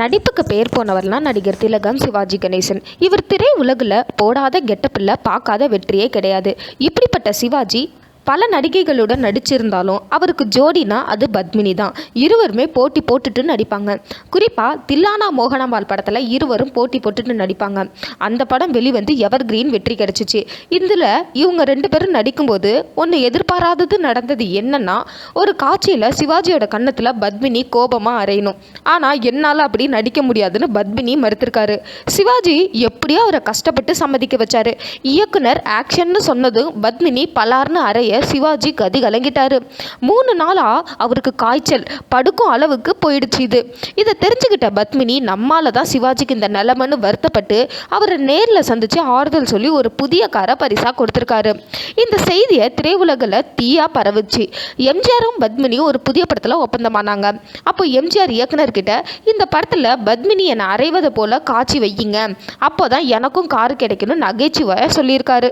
நடிப்புக்கு பேர் போனவர்லாம் நடிகர் திலகம் சிவாஜி கணேசன். இவர் திரை உலகில் போடாத கெட்டப்பில் பார்க்காத வெற்றியே கிடையாது. இப்படிப்பட்ட சிவாஜி பல நடிகைகளுடன் நடிச்சிருந்தாலும் அவருக்கு ஜோடினா அது பத்மினி தான். இருவருமே போட்டி போட்டுட்டு நடிப்பாங்க. குறிப்பாக தில்லானா மோகனம்பால் படத்தில் இருவரும் போட்டி போட்டுட்டு நடிப்பாங்க. அந்த படம் வெளிவந்து எவர் கிரீன் வெற்றி கிடைச்சிச்சு. இதில் இவங்க ரெண்டு பேரும் நடிக்கும்போது ஒன்று எதிர்பாராதது நடந்தது என்னன்னா ஒரு காட்சியில் சிவாஜியோட கன்னத்தில் பத்மினி கோபமாக அறையணும். ஆனால் என்னால் அப்படி நடிக்க முடியாதுன்னு பத்மினி மறுத்திருக்காரு. சிவாஜி எப்படியோ அவரை கஷ்டப்பட்டு சம்மதிக்க வச்சாரு. இயக்குனர் ஆக்ஷன்னு சொன்னதும் பத்மினி பலார்னு அறைய சிவாஜி கதி கலங்கிட்டாரு. மூணு நாளாக அவருக்கு காய்ச்சல் படுக்கும் அளவுக்கு போயிடுச்சு இது. இதை தெரிஞ்சுக்கிட்ட பத்மினி நம்மால தான் சிவாஜிக்கு இந்த நிலமன்னு வருத்தப்பட்டு அவரை நேரில் சந்தித்து ஆறுதல் சொல்லி ஒரு புதிய காரை பரிசாக கொடுத்துருக்காரு. இந்த செய்தியை திரையுலகில் தீயா பரவுச்சு. எம்ஜிஆரும் பத்மினியும் ஒரு புதிய படத்தில் ஒப்பந்தமானாங்க. அப்போ எம்ஜிஆர் இயக்குனர்கிட்ட இந்த படத்தில் பத்மினி என்னை அறைவது போல காட்சி வையுங்க. அப்போ தான் எனக்கும் கார் கிடைக்கணும் நகைச்சுவையாக சொல்லியிருக்காரு.